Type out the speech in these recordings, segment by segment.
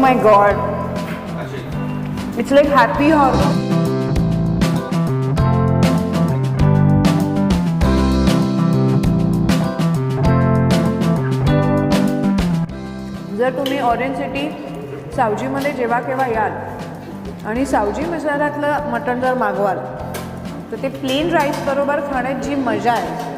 My god. It's like happy horror. जर तुम्ही orange city सावजीमध्ये जेव्हा केव्हा याल आणि सावजी मिसळातलं मटण जर मागवाल तर ते प्लेन राईस बरोबर खाण्यात जी मजा आहे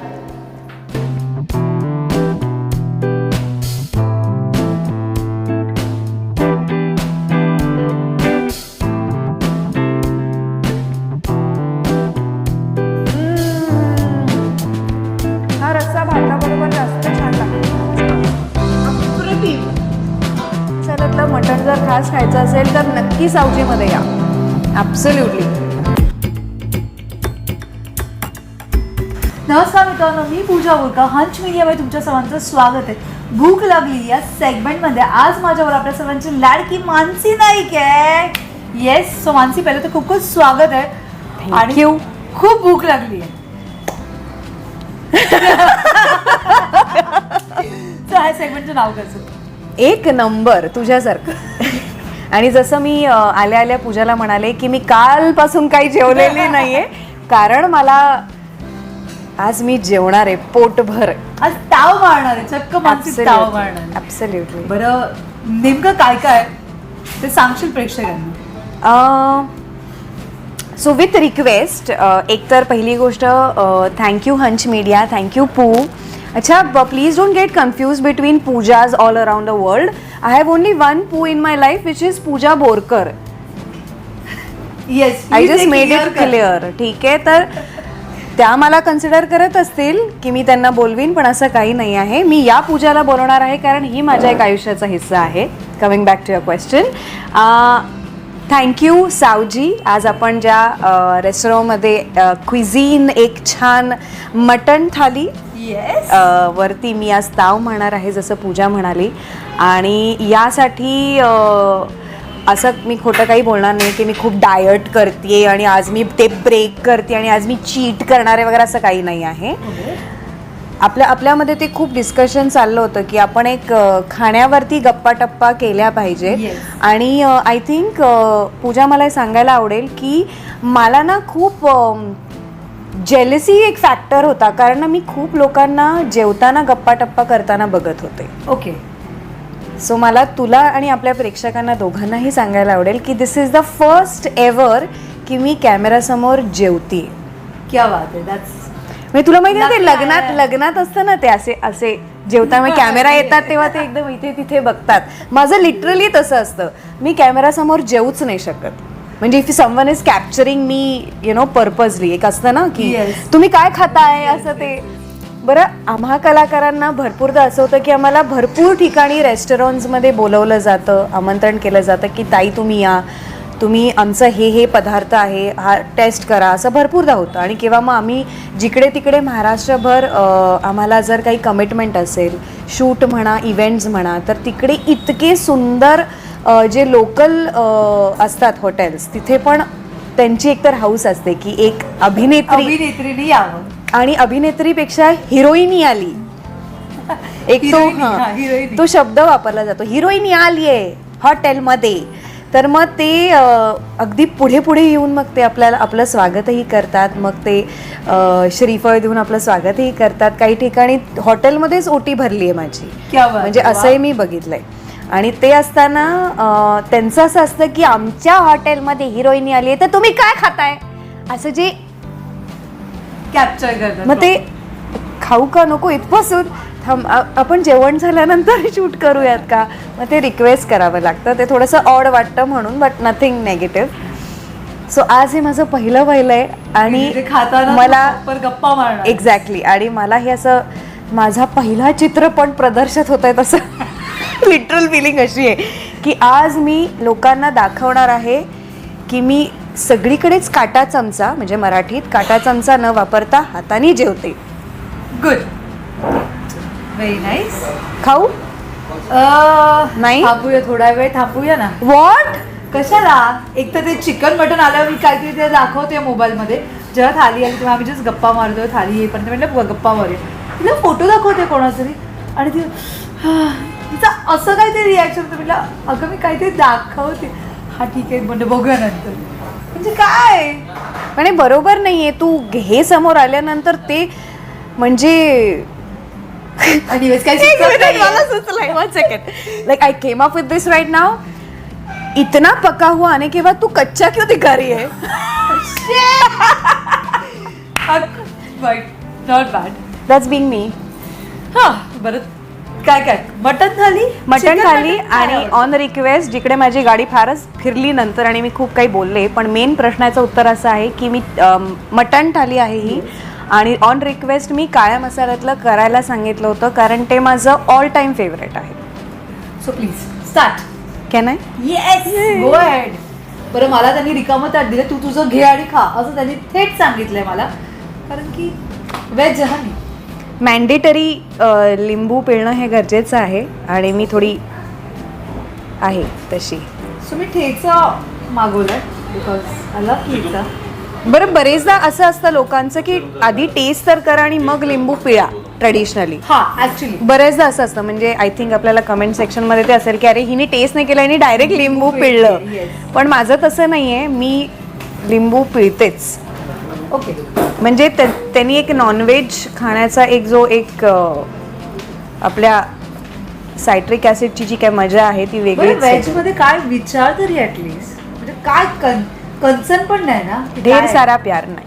खास खायचं असेल तर नक्की सावजीमध्ये या. ॲब्सल्युटली नमस्कार मित्रांनो मी पूजा बोरका हंच मीडियामध्ये तुमच्या सर्वांचं स्वागत आहे. भूक लागली या सेगमेंटमध्ये आज माझ्यावर आपल्या सर्वांची लाडकी मानसी नाईक आहे. येस सो मानसी पहिले तर खूप खूप स्वागत आहे. You. खूप भूक लागली आहे. सेगमेंटचं नाव कसं? एक नंबर तुझ्यासारखं. आणि जसं मी आल्या आल्या पूजाला म्हणाले की मी कालपासून काही जेवलेली नाहीये. कारण मला आज मी जेवणार आहे पोटभर. आज ताव मारणार आहे चक्क मानसी ताव मारणार. ॲब्सल्युटली बरं नेमकं काय काय ते सांगशील प्रेक्षकांना. सो विथ रिक्वेस्ट एकतर पहिली गोष्ट thank you hunch media thank you Pu अच्छा please don't get confuse between Poojas all around the world I have only one Pu in my life which is Pooja Borkar yes I just made it clear ठीक आहे? तर त्या मला consider करत असतील की मी त्यांना बोलवीन पण असं काही नाही आहे. मी या पूजाला बोलवणार आहे कारण ही माझ्या एक आयुष्याचा हिस्सा आहे. Coming back to your question thank you Saoji आज आपण ज्या रेस्टॉरंटमध्ये क्विझीन एक छान मटण थाली अ, वरती मी आज ताव म्हणणार आहे जसं पूजा म्हणाली. आणि यासाठी अ, असं मी खोटं काही बोलणार नाही की मी खूप डायट करते आणि आज मी ते ब्रेक करते आणि आज मी चीट करणार आहे वगैरे असं काही नाही आहे. आपल्या आपल्यामध्ये ते खूप डिस्कशन चाललं होतं की आपण एक खाण्यावरती गप्पा टप्पा केल्या पाहिजे. Yes. आणि आय थिंक पूजा मला सांगायला आवडेल की मला ना खूप जेलसी एक फॅक्टर होता. कारण ना मी खूप लोकांना जेवताना गप्पा टप्पा करताना बघत होते. ओके सो मला तुला आणि आपल्या प्रेक्षकांना दोघांनाही सांगायला आवडेल की this is the first ever की मी कॅमेरासमोर जेवते क्या बात आहे. दॅट्स म्हणजे तुला माहिती आहे ते लग्न लग्नात. लग्नात असतं ना ते असे असे. जेवताना कॅमेरा येतात तेव्हा ते एकदम इथे तिथे बघतात. माझं लिटरली तसं असतं. मी कॅमेरासमोर जेवूच नाही शकत. म्हणजे if someone is capturing me you know purposely एक असतं ना की. तुम्ही काय खाताय असं ते. बरं आम्हा कलाकारांना भरपूरदा असं होतं की आम्हाला भरपूर ठिकाणी रेस्टॉरंट्समध्ये बोलवलं जातं आमंत्रण केलं जातं की ताई तुम्ही या. तुम्ही आमचं हे हे पदार्थ आहे हा टेस्ट करा असं भरपूरदा होतं आणि किंवा मग आम्ही जिकडे तिकडे महाराष्ट्रभर आम्हाला जर काही कमिटमेंट असेल शूट म्हणा इव्हेंट्स म्हणा तर तिकडे इतके सुंदर जे लोकल असतात हॉटेल्स तिथे पण त्यांची एकतर हाऊस असते की एक अभिनेत्री. अभिनेत्रीने यावं. आणि अभिनेत्रीपेक्षा हिरोईनी आली. एक तो हा, हिरोईनी. तो शब्द वापरला जातो. हिरोईनी आलीये हॉटेलमध्ये तर मग ते अगदी पुढे पुढे येऊन मग ते आपल्याला आपलं स्वागतही करतात. मग ते श्रीफळ देऊन आपलं स्वागतही करतात. काही ठिकाणी हॉटेलमध्येच ओटी भरली आहे माझी. म्हणजे असंही. मी बघितलंय. आणि ते असताना त्यांचं असं असतं की आमच्या हॉटेलमध्ये हिरोईनी आली आहे तर तुम्ही काय खाताय? असं जे कॅप्चर करतात. मग ते खाऊ का नको? इथपासून थांब आपण जेवण झाल्यानंतर शूट करूयात का? मग ते रिक्वेस्ट करावं लागतं. ते थोडंसं ऑड वाटतं म्हणून बट नथिंग नेगेटिव्ह सो आज हे माझं पहिलं पहिलं आहे आणि मला गप्पा मारणार. एक्झॅक्टली आणि मला हे असं माझा पहिला चित्रपट प्रदर्शित होत आहे तसं. लिटरल फिलिंग अशी आहे की आज मी लोकांना दाखवणार आहे की मी सगळीकडेच काटा चमचा म्हणजे मराठीत काटा चमचा न वापरता हाताने जेवते. गुड व्हेरी नाईस खाऊ? नाही? थांबूया थोडा वेळ थांबूया ना. वॉट कशाला? एक तर ते चिकन मटन आल्यावर मी काहीतरी ते दाखवते मोबाईलमध्ये. जेव्हा थाली आली तेव्हा आम्ही जस्ट गप्पा मारतोय थाली येईपर्यंत म्हटलं गप्पा मारूया. तिला फोटो दाखवते कोणाचा तरी आणि ती "हा, त्यांचं असं काहीतरी रिॲक्शन होतं. म्हटलं अगं मी काहीतरी दाखवते. हा ठीक आहे म्हणजे बघूया नंतर. म्हणजे काय? हे बरोबर नाहीये. तू हे समोर आल्यानंतर ते म्हणजे Anyways, काही एक सुचत minute, नाहीये. मला सुचलंय one second like I came up with this right now इतना पका हुआ आने के बाद तू कच्चा क्यों दिखा रही है वाईट not bad that's being me हा बरं. काय काय? Mutton thali? Mutton Chicken thali mutton काय आणि आवडतं? ऑन रिक्वेस्ट जिकडे माझी गाडी फारच फिरली नंतर आणि मी खूप काही बोलले पण मेन प्रश्नाचं उत्तर असं आहे की मी अम, मटण थाली आहे ही. आणि ऑन रिक्वेस्ट मी काळ्या मसाल्यातलं करायला सांगितलं होतं कारण ते माझं ऑल टाईम फेवरेट आहे. So please start can I yes go ahead बरं मला त्यांनी रिकामं ताट दिलं. तू तुझं घे आणि खा असं त्यांनी थेट सांगितलंय मला. कारण की वेज हा मी. मॅन्डेटरी लिंबू पिळणं हे गरजेचं आहे आणि मी थोडी आहे तशी. सो मी ठेचा मागवलाय बिकॉज आय लव्ह ठेचा बरं बरेचदा असं असतं लोकांचं की आधी टेस्ट तर करा आणि मग लिंबू पिळा ट्रेडिशनली हा ऍक्च्युली बरेचदा असं असतं. म्हणजे आय थिंक आपल्याला कमेंट सेक्शनमध्ये ते असेल की अरे हिने टेस्ट नाही केला आणि डायरेक्ट लिंबू पिळलं. पण माझं तसं नाही आहे मी लिंबू पिळतेच. ओके म्हणजे त्या- त्यांनी एक नॉनव्हेज खाण्याचा एक जो एक आपल्या सायट्रिक ॲसिडची जी काय मजा आहे ती वेगळीच व्हेज. मध्ये काय विचार तरी ऍटलिस्ट म्हणजे काय कन्सर्न पण नाही ना? की ढेर काय- सारा प्यार नाही.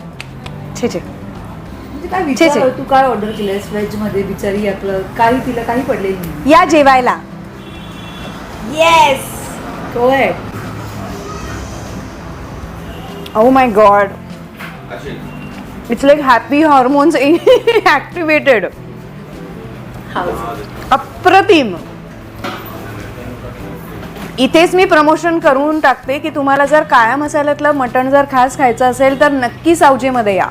छे छे. म्हणजे काय छे, विचार छे. तू काय ऑर्डर केलंस व्हेजमध्ये बिचारी आपलं काही तिला काही पडलेलं नाही. या जेवायला. Yes go ahead oh my god it's like happy hormones activated अप्रतिम. इथेच मी प्रमोशन करून टाकते की तुम्हाला जर काळ्या मसाल्यातलं मटण जर खास खायचं असेल तर नक्की सावजीमध्ये या.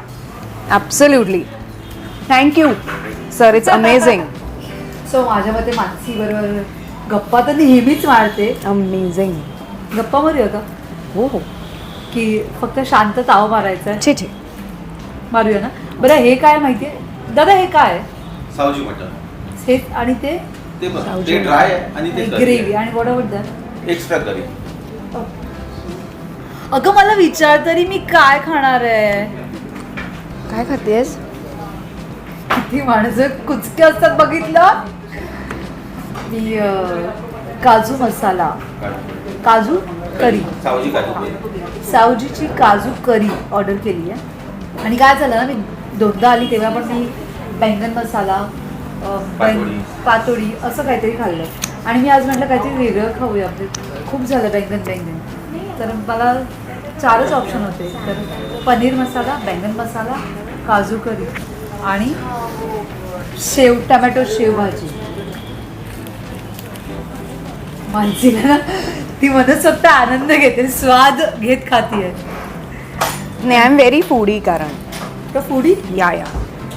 Absolutely thank you sir it's amazing so माझ्या मते मानसी बरोबर गप्पा तर नेहमीच मारते. अमेझिंग गप्पा मारूया का? हो हो. की फक्त शांत ताव मारायचा आहे? छे छे. मारूया ना? बरं हे काय माहितीये? दादा हे काय? सावजी मटन हे आणि ते? ते बघ ते ड्राय आहे आणि ते ग्रेव्ही आणि वडावड एक्स्ट्रा करी. अगं मला विचार तरी मी काय खाणार आहे? काय खातेस? किती माणसं कुचके असतात बघितलं? मी अं, काजू मसाला. काजू करी. सावजी काजू सावजीची काजू करी ऑर्डर केली आहे. आणि काय झालं ना मी दोनदा आली तेव्हा पण मी बैंगन मसाला अं, बैं- पातोडी. पातोडी असं काहीतरी खाल्लं. आणि मी आज म्हटलं काहीतरी वेगळं खाऊया. म्हणजे खूप झालं बैंगन बैंगन तर मला चारच ऑप्शन होते. तर पनीर मसाला बैंगन मसाला काजू करी आणि शेव टमॅटो शेव भाजी. मानसीला ना ती मनसोक्त आनंद घेते. स्वाद घेत खातीये नाही आय एम व्हेरी फूडी कारण. तर फुडी या या.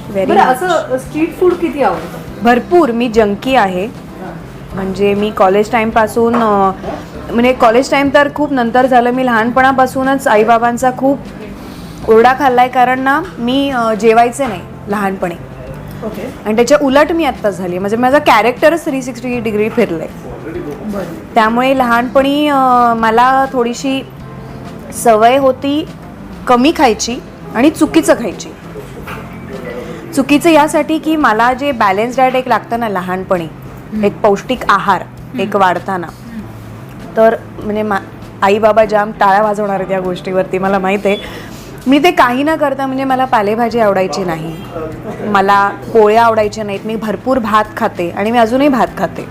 व्हेरी बरं असं स्ट्रीट फूड किती आवडतं? भरपूर. मी जंकी आहे. म्हणजे मी कॉलेज टाईमपासून म्हणजे कॉलेज टाईम तर खूप नंतर झालं. मी लहानपणापासूनच आईबाबांचा खूप ओरडा खाल्लाय कारण ना मी जेवायचे नाही लहानपणी. ओके. आणि त्याच्या उलट मी आत्ता झाली म्हणजे माझं कॅरेक्टरच थ्री सिक्स्टी डिग्री फिरलं बरं. त्यामुळे लहानपणी मला थोडीशी सवय होती कमी खायची आणि चुकीचं खायची. चुकीचं यासाठी की मला जे बॅलन्स डाएट एक लागतं ना लहानपणी एक पौष्टिक आहार एक वाढताना. तर म्हणजे मा आई बाबा जाम टाळ्या वाजवणार आहेत या गोष्टीवरती मला माहीत आहे. मी ते काही न करता म्हणजे मला पालेभाजी आवडायची नाही. मला पोळ्या आवडायच्या नाहीत. मी भरपूर भात खाते आणि मी अजूनही भात खाते.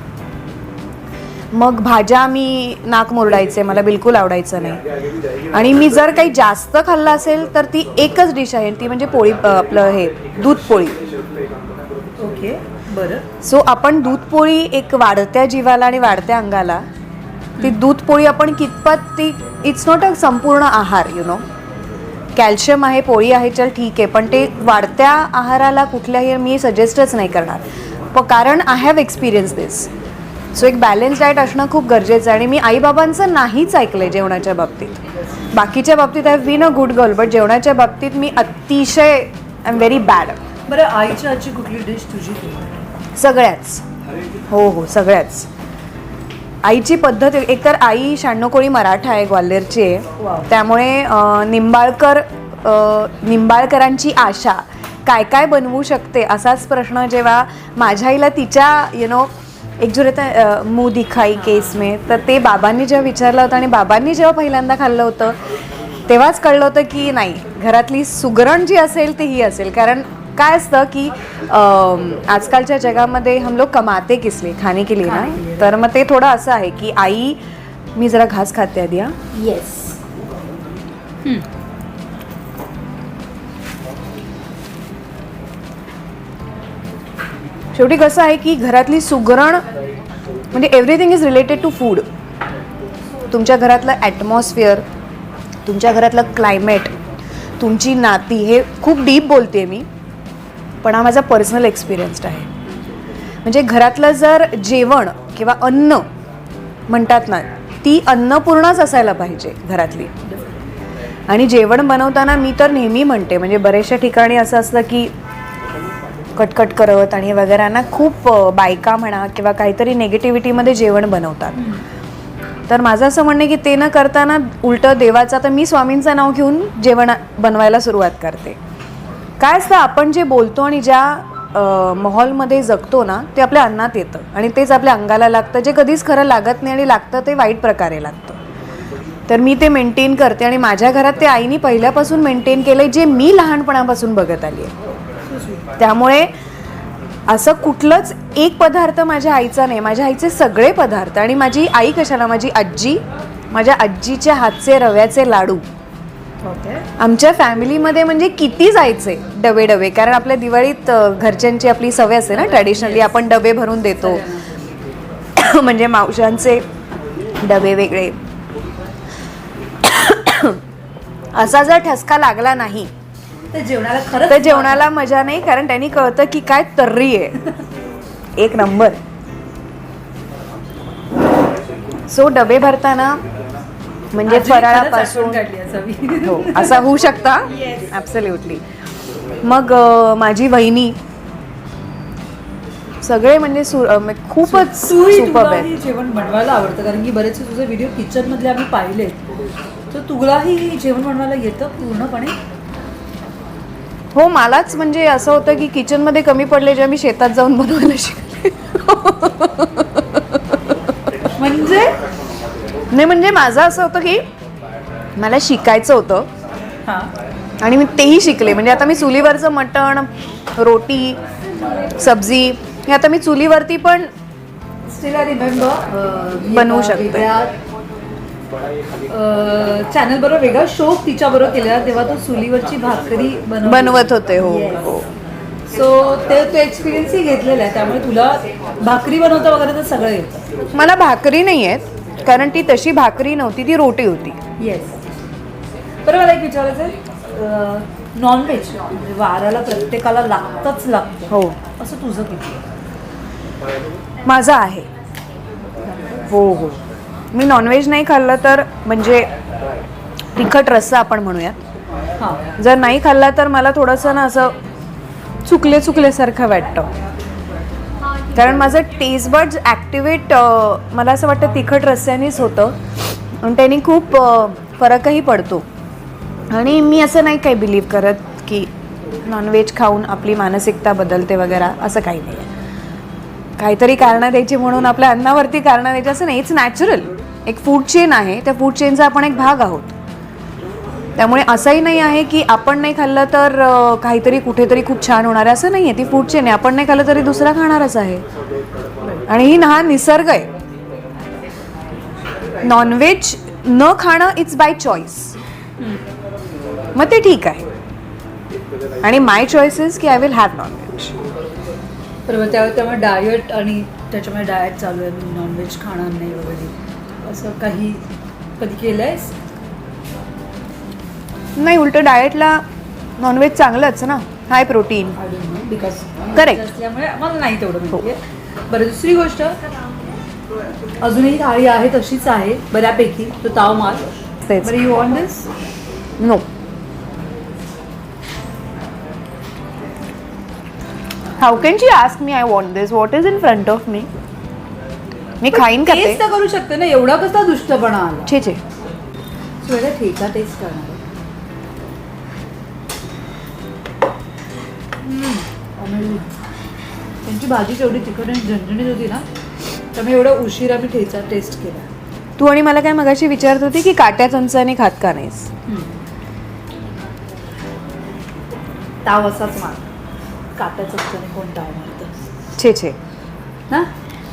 मग भाज्या मी नाक मुरडायचे मला बिलकुल आवडायचं नाही. आणि मी जर काही जास्त खाल्लं असेल तर ती एकच डिश आहे. ती म्हणजे पोळी आपलं हे दूध पोळी. ओके. बरं. सो आपण दूध पोळी एक वाढत्या जीवाला आणि वाढत्या अंगाला ती दूध पोळी आपण कितपत ती इट्स नॉट अ संपूर्ण आहार यु नो कॅल्शियम आहे पोळी आहे चल ठीक आहे पण ते वाढत्या आहाराला कुठल्याही मी सजेस्टच नाही करणार. प कारण I have experience this so एक बॅलन्स डाएट असणं खूप गरजेचं आहे आणि मी आईबाबांचं नाहीच ऐकलं आहे जेवणाच्या बाबतीत. बाकीच्या बाबतीत I been a good girl but जेवणाच्या बाबतीत मी अतिशय आय एम व्हेरी बॅड बरं आईच्या आजची कुठली डिश तुझी? सगळ्याच. हो हो सगळ्याच. आईची पद्धत एकतर आई शहाण्णव कोळी मराठा आहे ग्वाल्हेरची. आहे. त्यामुळे निंबाळकर निंबाळकरांची आशा काय काय बनवू शकते असाच प्रश्न जेव्हा माझ्या आईला तिच्या यु नो एक जो रहता अं, मुंह दिखाई केस में तर ते बाबांनी जेव्हा विचारलं होतं आणि बाबांनी जेव्हा पहिल्यांदा खाल्लं होतं तेव्हाच कळलं होतं की नाही घरातली सुगरण जी असेल ती ही असेल. कारण काय असतं की अं, आजकालच्या जगामध्ये हम लोग कमाते किस लिए? खाने के लिए ना? तर मग ते थोडं असं आहे की आई मी जरा घास खाते आधी हा? येस शेवटी कसं आहे की घरातली सुगरण म्हणजे everything is related to food तुमच्या घरातलं ॲटमॉस्फिअर तुमच्या घरातलं क्लायमेट तुमची नाती हे खूप डीप बोलते मी. पण हा माझा पर्सनल एक्सपिरियन्स्ड आहे. म्हणजे घरातलं जर जेवण किंवा अन्न म्हणतात ना ती अन्नपूर्णच असायला पाहिजे घरातली. आणि जेवण बनवताना मी तर नेहमी म्हणते म्हणजे बऱ्याचशा ठिकाणी असं असतं की कटकट करत आणि वगैरे ना खूप बायका म्हणा किंवा काहीतरी नेगेटिव्हिटीमध्ये जेवण बनवतात. तर माझं असं म्हणणं आहे की ते न करताना उलटं देवाचं तर मी स्वामींचं नाव घेऊन जेवण बनवायला सुरुवात करते. काय असतं आपण जे बोलतो आणि ज्या मॉलमध्ये माहोलमध्ये जगतो ना ते आपल्या अन्नात येतं. आणि तेच आपल्या अंगाला लागतं. जे कधीच खरं लागत नाही आणि लागतं ते वाईट प्रकारे लागतं. तर मी ते मेंटेन करते आणि माझ्या घरात ते आईनी पहिल्यापासून मेंटेन केलं आहे जे मी लहानपणापासून बघत आली आहे. त्यामुळे असं कुठलंच एक पदार्थ माझ्या आईचा नाही. माझ्या आईचे सगळे पदार्थ आणि माझी आई कशाला? माझी आजी माझ्या आजीच्या हातचे रव्याचे लाडू. आमच्या फॅमिलीमध्ये म्हणजे किती जायचे डबे डबे? कारण आपल्या दिवाळीत घरच्यांची आपली सवय असते ना ट्रॅडिशनली आपण डबे भरून देतो. म्हणजे मावशांचे डबे वेगळे. असा जर ठसका लागला नाही तर जेवणाला खरंच तर जेवणाला मजा नाही कारण त्यांनी कळतं की काय तर्री आहे. एक नंबर. सो डबे भरताना म्हणजे फराळापासून. हो असा होऊ शकता. ॲब्सल्युटली मग माझी वहिनी सगळे म्हणजे म्हणजे खूपच सुपर तुलाही जेवण बनवायला आवडतं कारण की बरेचसे तुझे व्हिडिओ किचन मधले आम्ही पाहिले. तर तुलाही जेवण बनवायला येतं पूर्णपणे? हो मलाच म्हणजे असं होतं की किचनमध्ये कमी पडले जेव्हा मी शेतात जाऊन बनवायला शिकले. म्हणजे? नाही म्हणजे माझं असं होतं की मला शिकायचं होतं. हा. आणि मी तेही शिकले. म्हणजे आता मी चुलीवरचं मटण रोटी सब्जी हे आता मी चुलीवरती पण बनवू शकते. चॅनल बरोबर वेगळा शो तिच्या बरोबर केलेला तेव्हा तो चुलीवरची भाकरी बनव बनवत होते. हो हो. सो ते तो एक्सपिरियन्सही घेतलेला आहे. त्यामुळे तुला भाकरी बनवता वगैरे तर सगळं येतं. मला भाकरी नाही आहेत. कारण ती तशी भाकरी नव्हती ती रोटी होती. येस बरं मला एक विचारायचं आहे. नॉनव्हेज म्हणजे वाराला प्रत्येकाला लागतंच लागतं. हो. असं तुझं किती आहे? माझं आहे. हो हो. मी नॉनव्हेज नाही खाल्लं तर म्हणजे तिखट रस्सा आपण म्हणूयात. हां. जर नाही खाल्ला तर मला थोडंसं ना असं चुकले चुकल्यासारखं वाटतं. कारण माझं टेस्ट बर्ड्स ॲक्टिवेट मला असं वाटतं तिखट रस्त्यानेच होतं. आणि त्यांनी खूप फरकही पडतो. आणि मी असं नाही काही बिलीव्ह करत की नॉनव्हेज खाऊन आपली मानसिकता बदलते वगैरे असं काही नाही. आहे काहीतरी कारणं द्यायची म्हणून आपल्या अन्नावरती कारणं द्यायची असं नाही. इट्स नॅचरल एक फूड चेन आहे. त्या फूड चेनचा आपण एक भाग आहोत. त्यामुळे असंही नाही आहे की आपण नाही खाल्लं तर काहीतरी कुठेतरी खूप छान होणार आहे. असं नाही आहे ती फूड चेन आहे आपण नाही खाल्लं तरी दुसरा खाणारच आहे. आणि ही हा निसर्ग आहे. नॉनव्हेज न खाणं इट्स बाय चॉईस मग ते ठीक आहे. आणि माय चॉईस इज की I will have non veg बरोबर त्यावेळी त्यामुळे डायट आणि त्याच्यामुळे डायट चालू आहे मी नॉनव्हेज खाणार नाही वगैरे. असं काही कधी केलं आहेस नाही उलट डाएटला नॉनव्हेज चांगलंच ना हाय प्रोटीन बिकॉज Correct. असल्यामुळे मला नाही तेवढं माहिती बरं दुसरी गोष्ट अजूनही थाळी आहे तशीच आहे बऱ्यापैकी तो ताव माल तेच. बरं you want this no how can she ask me I want this what is in front of me मी खाईन का ते? टेस्ट तर करू शकते ना एवढा कसा दुष्टपणा आला? छे छे. वेळा ठेचा टेस्ट करणार. त्यांची भाजी तेवढी तिखट आणि झणझणीत होती ना त्यामुळे एवढा उशिरा मी ठेचा टेस्ट केला. तू आणि मला काय मगाशी विचारत होती की काट्या चमचाने खात का नाहीस? ताव असाच मार. काट्याचा चमच्याने कोण ताव मारतं? छे छे. ना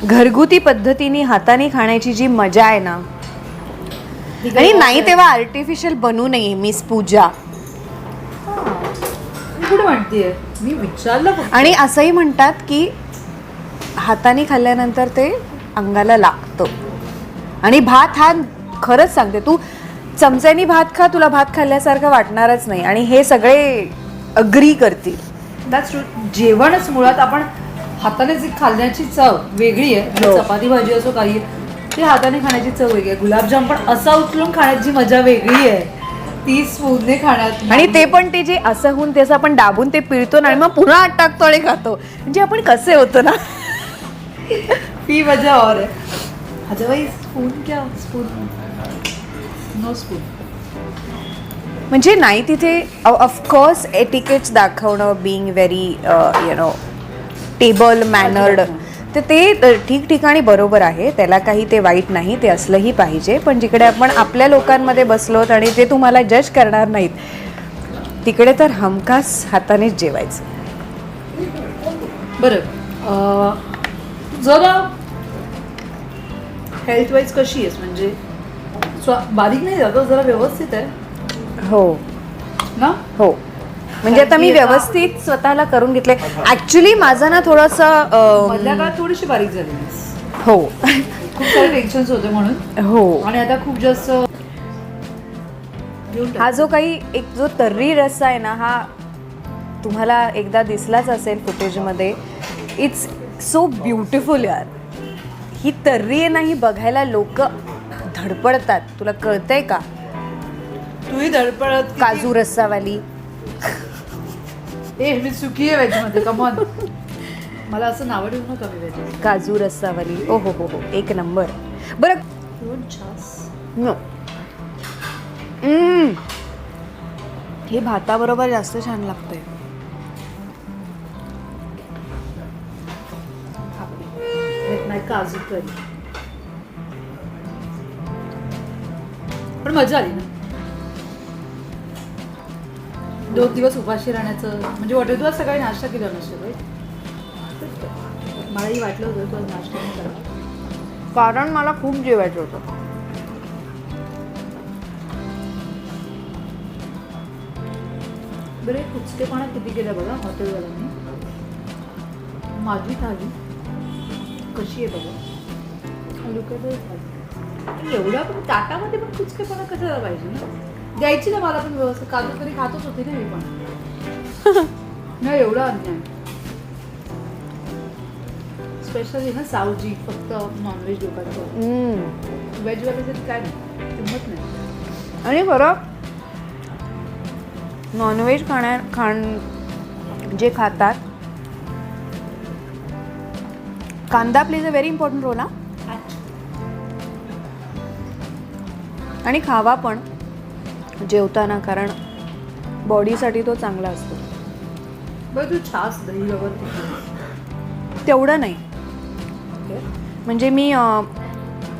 घरगुती पद्धतीने हाताने खाण्याची जी मजा आहे ना आणि नाही तेव्हा आर्टिफिशियल बनू नये मिस पूजा. कुठे म्हणतीये? मी विचारलं. आणि असंही म्हणतात की हाताने खाल्ल्यानंतर ते अंगाला लागतं आणि भात हा खरंच सांगते तू चमच्यानी भात खा तुला भात खाल्ल्यासारखं वाटणारच नाही आणि हे सगळे अग्री करतील. जेवणच मुळात आपण हाताने जी खाण्याची चव वेगळी आहे हो. चपाती भाजी असो काही ती हाताने खाण्याची चव वेगळी आहे गुलाबजाम पण असा उचलून खाण्याची मजा वेगळी आहे ती स्पूनने खाण्यात आणि ते पण ते जे असं होऊन ते असं आपण दाबून ते पिळतो ना आणि मग पुन्हा आत टाकतो आणि खातो. म्हणजे आपण कसे होतो ना. ती मजा और आहे. अदरवाईज स्पून क्या? स्पून नो स्पून म्हणजे नाही तिथे ऑफकोर्स एटिकेट्स दाखवणं being very you know table mannered तर ते ठिकठिकाणी बरोबर आहे. त्याला काही ते वाईट नाही ते असलंही पाहिजे. पण जिकडे आपण आपल्या लोकांमध्ये बसलोत आणि ते तुम्हाला जज करणार नाहीत तिकडे तर हमखास हातानेच जेवायचं. बरं. जरा हेल्थ वाईज कशी आहेस? म्हणजे स्व बारीक नाही जातो जरा व्यवस्थित आहे. हो. ना? हो. म्हणजे आता मी व्यवस्थित स्वतःला करून घेतले. ऍक्च्युली माझं ना थोडंसं काळात थोडीशी बारीक झाली. हो. खूप सारे टेन्शन्स होते म्हणून. हो. आणि आता खूप जास्त. हा जो काही एक जो तर्री रस्सा आहे ना हा तुम्हाला एकदा दिसलाच असेल फुटेजमध्ये इट्स सो ब्युटिफुल यार. ही तर्री आहे ना ही बघायला लोक धडपडतात. तुला कळतंय का? तूही धडपडत काजू रस्सावाली ए मी सुखी आहे व्हेजमध्ये कमॉन मला असं नावं ठेवू नका मी व्हेज काजू रस्सावाली ओ हो हो हो. एक नंबर. बरं. नो. Mm. हे भाताबरोबर जास्त छान लागतंय. नाही काजू करी पण मजा आली ना? दोन दिवस उपाशी राहण्याचं म्हणजे वाटत तुला सकाळी नाश्ता केला बाई मलाही वाटलं होतं तुला नाश्ता नाही करा कारण मला खूप जेवायचं होतं. बरे कुचकेपणा किती केला बघा हॉटेलवाल्यांनी. माझी थाली. कशी आहे बघा. लुक एवढ्या पण ताटामध्ये पण कुचकेपणा कशाला पाहिजे ना? द्यायची ना मला पण व्यवस्थित. काजू तरी खातच होती ना मी पण. नाही एवढा अन्याय. स्पेशली ना सावजी फक्त नॉनव्हेज लोकांचं. Mm. व्हेजवाल्याचं काय नाही किंमत नाही. आणि बरं नॉनव्हेज खाण्या खाण जे खातात कांदा plays a very important role हा. आणि खावा पण. जेवताना कारण बॉडीसाठी तो चांगला असतो. बरं तू छास दही वगैरे तेवढं नाही. म्हणजे मी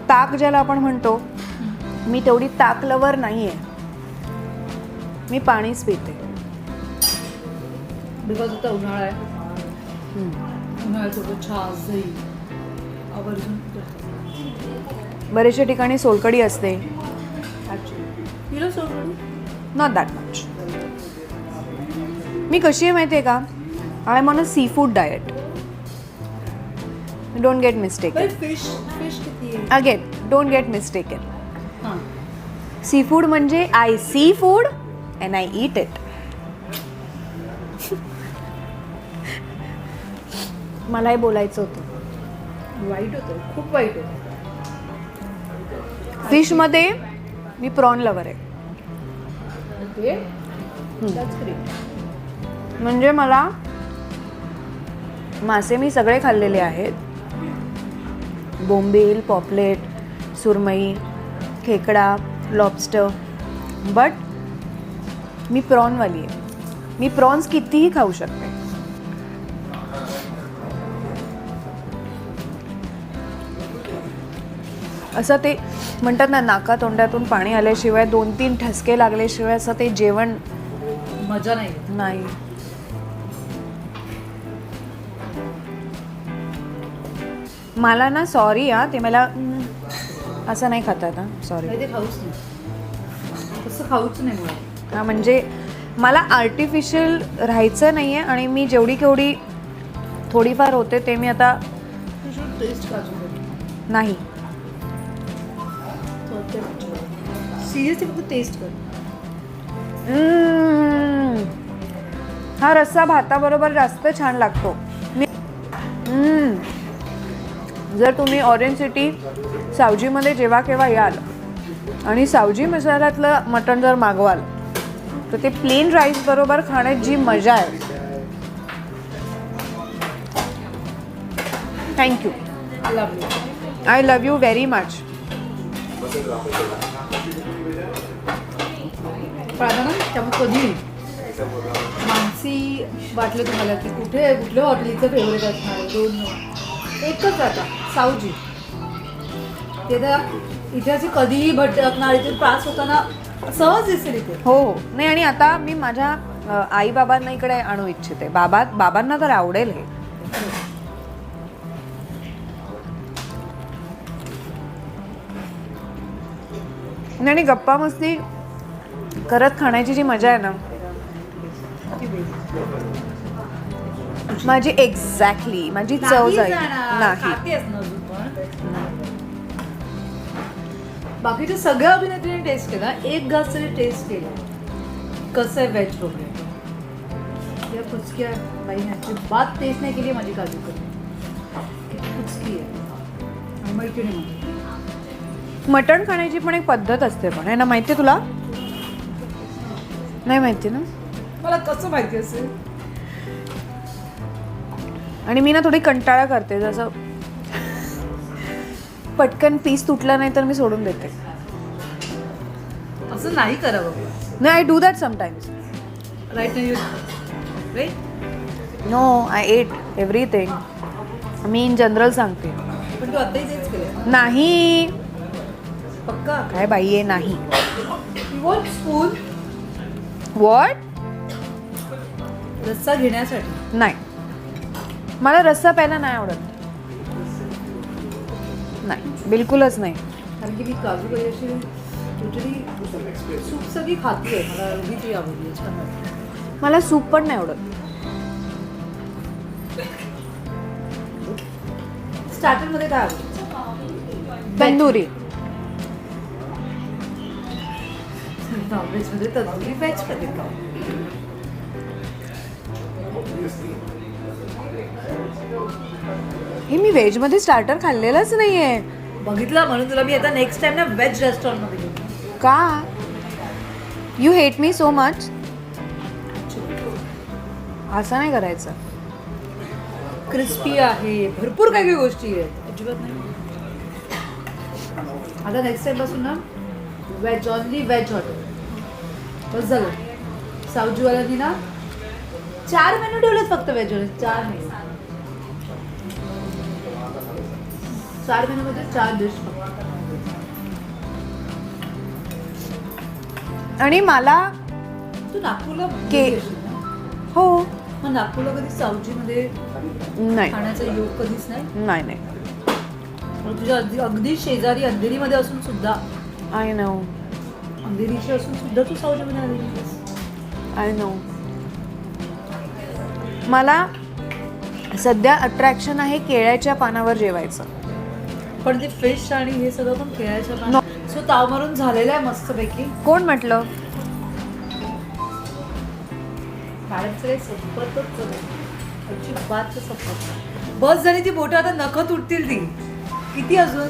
ताक ज्याला आपण म्हणतो मी तेवढी ताक लवर नाही आहे मी पाणीच पिते. बिकॉज आता उन्हाळा आहे. उन्हाळ्यात होतं छास दही आवर्जून. बरेचशा ठिकाणी सोलकडी असते. हिरो सोडून? नॉट दॅट मच मी कशी आहे माहिती आहे का I am on a sea food diet don't get mistake again don't get mistaken हां. सी फूड म्हणजे I sea food and I eat it मलाही बोलायचं होतं. वाईट होतं. खूप वाईट होतं. फिशमध्ये मी प्रॉन लवर आहे. ओके. म्हणजे मला मासे मी सगळे खाल्लेले आहेत. बोंबील पॉपलेट सुरमई खेकडा लॉबस्टर बट मी प्रॉनवाली आहे. मी प्रॉन्स कितीही खाऊ शकते. असं ते म्हणतात ना नाका तोंडातून पाणी आल्याशिवाय दोन तीन ठसके लागल्याशिवाय असं ते जेवण मजा नाही. नाही. मला ना सॉरी हा ते मला हम्म, असं नाही खाता ना सॉरी नाही ते खाऊच नाही. तसं खाऊच नाही मुळात. हा म्हणजे मला आर्टिफिशियल राहायचं नाही आहे आणि मी जेवढी केवढी थोडीफार होते ते मी आता टेस्ट काजू नाही. सिरियसली फक्त टेस्ट कर. हा रस्सा भाताबरोबर जास्त छान लागतो. मी. जर तुम्ही ऑरेंज सिटी सावजीमध्ये जेव्हा केव्हा याल आणि सावजी मसाल्यातलं मटण जर मागवाल तर ते प्लेन राईस बरोबर खाण्यात जी मजा आहे. Thank you I love you very much त्यामुळे कधी मानसी वाटलं तुम्हाला की कुठे कुठल्या हॉटेलचं फेवरेट असणार आहे? दोन एकच आता सावजी. ते तर इथे असे कधीही भटकणार इथे त्रास होताना सहज दिसेल इथे. हो. हो नाही आणि आता मी माझ्या आई बाबांना इकडे आणू इच्छिते. बाबा बाबांना तर आवडेल हे. नाही, आणि गप्पा मस्ती करत खाण्याची जी मजा आहे ना. माझी एक्झॅक्टली माझी चव जाईल. नाही. बाकीच्या सगळ्या अभिनेत्रीने टेस्ट केला एक घास तरी टेस्ट केला कसं आहे व्हेज प्रोग्राम या कुचक्या बाईने अजिबात टेस्ट नाही केली माझी काजू किती कुचकी आहे मैत्रिणी. मटण खाण्याची पण एक पद्धत असते पण आहे ना माहिती आहे तुला नाही माहिती ना? मला कसं माहिती असेल? आणि मी ना थोडी कंटाळा करते जसं पटकन पीस तुटला नाही तर मी सोडून देते. असं नाही करावं. नाही I do that sometimes right right no I ate everything me in general सांगते. पण तू आत्ताही तेच केलं नाही. पक्का? काय बाई आहे नाही. स्पून वॉट रस्सा घेण्यासाठी. नाही. मला रस्सा प्यायला नाही आवडत. नाही बिलकुलच नाही. कारण की मी काजू अशी सूप सगळी खाती. आहे मला एवढी ती आवडली आहे, छान वाटली मला सूप पण नाही आवडत. स्टार्टरमध्ये काय आवडतं? तंदुरी. नॉनव्हेजमध्ये तंदुरी व्हेज कधी खाऊ हे मी व्हेजमध्ये स्टार्टर खाल्लेलंच नाही आहे बघितलं म्हणून तुला मी आता नेक्स्ट टाइम ना व्हेज रेस्टॉरंटमध्ये घेऊन का? You hate me so much असं नाही करायचं. क्रिस्पी आहे. भरपूर काही काही गोष्टी आहेत. अजिबात नाही. आता नेक्स्ट टाइमपासून ना व्हेज ऑनली व्हेज हॉटेल बस झालं. सावजीवाल्यांनी ना? चार मेनू ठेवलेत फक्त व्हेज हॉटेल चार मेनू चार मेनू मध्ये चार डिश आणि मला तू नागपूरला के-? हो. मग नागपूरला कधी सावजीमध्ये नाही. खाण्याचा योग कधीच नाही? नाही नाही. तुझ्या अगदी अगदी शेजारी अंधेरीमध्ये असून सुद्धा. आय नो अंधेरीची असून सुद्धा तू सावजीमध्ये आहेस. आय नो मला सध्या अट्रॅक्शन आहे केळ्याच्या पानावर जेवायचं. पण ते फिश आणि हे सगळं पण खेळायचं पाण्यात सो ताव मारून झालेलं आहे मस्तपैकी. कोण म्हटलं? मॅडमचं संपतच अजिबात संपत. बस झाली ती बोटं आता नख तुटतील ती. किती अजून?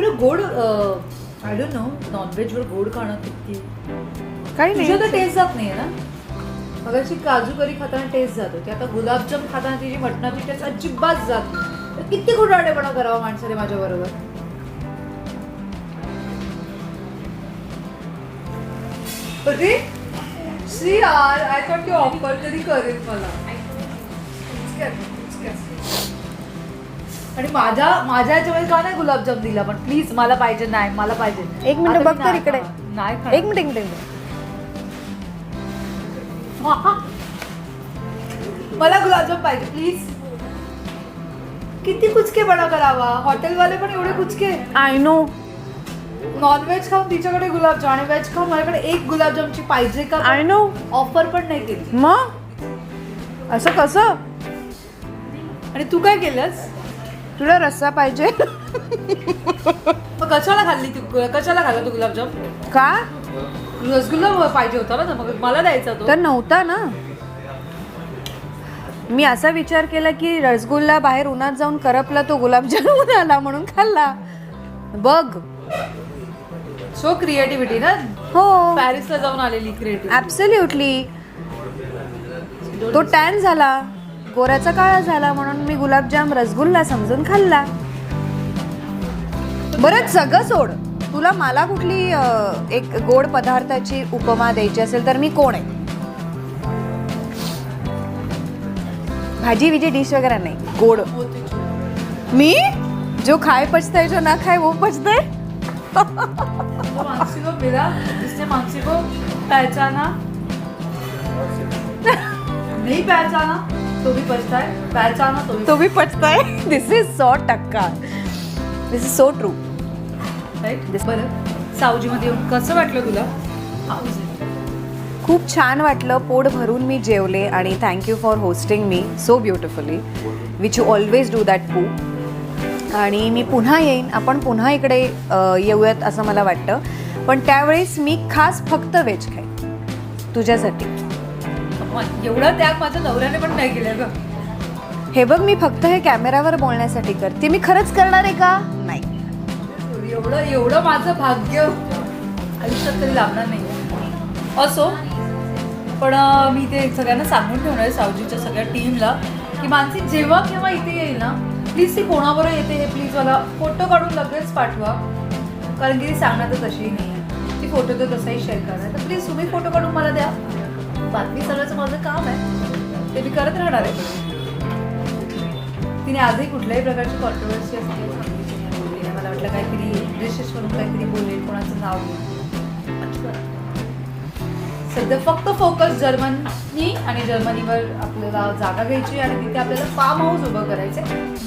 पण गोड आय डोंट नो नॉनव्हेजवर गोड खाणं किती काही तुझ्या तर नाही टेस्ट जात नाही ना? मगाशी काजू करी खाताना टेस्ट जात. होती आता गुलाबजाम खाताना तिची मटणाची टेस्ट अजिबात जात नाही. तर किती खोटारडेपणा करावा माणसाने माझ्या बरोबर अरे श्री यार आय थॉट ती ऑफर कधी करेल मला? आणि माझ्या माझ्या याच्यामध्ये का नाही गुलाबजाम दिला? पण प्लीज मला पाहिजे नाही मला पाहिजे. एक मिनिट बघ तर इकडे. नाही एक खाणार. मिनिट एक मिनिट. एक मिनिट. मला गुलाबजाम पाहिजे प्लीज किती कुचकेपणा करावा? हॉटेलवाले पण एवढे कुचके. आय नो नॉनव्हेज खाऊन तिच्याकडे गुलाबजाम आणि व्हेज खाऊन माझ्याकडे एक गुलाबजामची पाहिजे का? आय नो ऑफर पण नाही केली. मग? असं कसं? आणि तू काय केलंस? तुला रस्सा पाहिजे. मग कशाला खाल्ली तू? कशाला खाल्ला तू गुलाबजाम? का? रसगुल्ला पाहिजे होता ना मग मला द्यायचा तो. तर नव्हता ना. मी असा विचार केला की रसगुल्ला बाहेर उन्हात जाऊन करपला तो गुलाबजामुन आला म्हणून खाल्ला. बघ. सो क्रिएटिव्हिटी ना? हो. पॅरिसला जाऊन आलेली क्रिएटिव्ह ऍब्सल्युटली तो टॅन झाला. गोऱ्याचा काळा झाला म्हणून मी गुलाबजाम रसगुल्ला समजून खाल्ला. बरं सगळं सोड. तुला मला कुठली अं, एक गोड पदार्थाची उपमा द्यायची असेल तर मी कोण आहे? भाजी विजी डिश वगैरे नाही. गोड. मी? जो खाए पचता है जो ना खाए वो पचता है तो मानसी को मिला जिसने मानसी को पहचाना. नहीं पहचाना. तो भी पछता है पहचाना तो भी तो भी पचता है दिस इज सौ टक्का। This is so true right बरं. सावजीमध्ये येऊन कसं वाटलं तुला? हाऊस खूप छान वाटलं. पोट भरून मी जेवले आणि thank you for hosting me so beautifully which you always do that Pu आणि मी पुन्हा येईन. आपण पुन्हा इकडे येऊयात असं मला वाटतं. पण त्यावेळेस मी खास फक्त व्हेज खाईन. तुझ्यासाठी. एवढा त्याग माझ्या नवऱ्याने पण नाही केलं ग. हे बघ मी फक्त हे कॅमेरावर बोलण्यासाठी करते. मी खरंच करणार आहे का? नाही. एवढं एवढं माझं भाग्य आयुष्यात तरी लाभणार नाही. असो पण मी ते सगळ्यांना सांगून ठेवणार आहे सावजीच्या सगळ्या टीमला की मानसी जेव्हा केव्हा इथे येईल ना प्लीज ती कोणाबरोबर येते हे प्लीज मला फोटो काढून लगेच पाठवा. कारण की ती सांगणार तर तशीही नाही. आहे ती फोटो तर तसाही शेअर करणार. तर प्लीज तुम्ही फोटो काढून मला द्या. बातमी सगळ्याचं माझं काम आहे. ते मी करत राहणार आहे. तिने आजही कुठल्याही प्रकारची कॉन्ट्रोवर्सी असते. मला वाटलं काहीतरी डिशेस म्हणून काहीतरी बोलेल कोणाचं नाव. सध्या फक्त फोकस जर्मनी आणि जर्मनीवर आपल्याला जागा घ्यायची आणि तिथे आपल्याला फार्म हाऊस उभं करायचंय.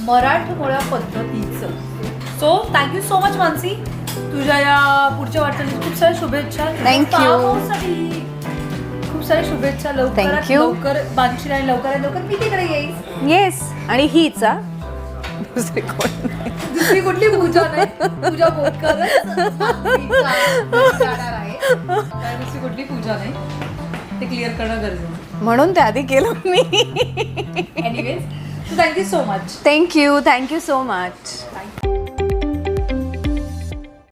मराठमोळ्या पद्धतीचं. So thank you so much Mansi. तुझ्या या पुढच्या वाटचालीस खूप साऱ्या शुभेच्छा. Thank खूप साऱ्या शुभेच्छा लवकर you. लवकर बांधशील आणि लवकर लवकर मी तिकडे येईन येस आणि हीच हा दुसरी कोण नाही. दुसरी कुठली पूजा नाही पूजा बोलकरच मानसीचा जाणार आहे. कारण दुसरी कुठली पूजा नाही ते क्लिअर करणं गरजेचं. म्हणून त्या आधी केलं मी anyways thank you so much thank you thank you so much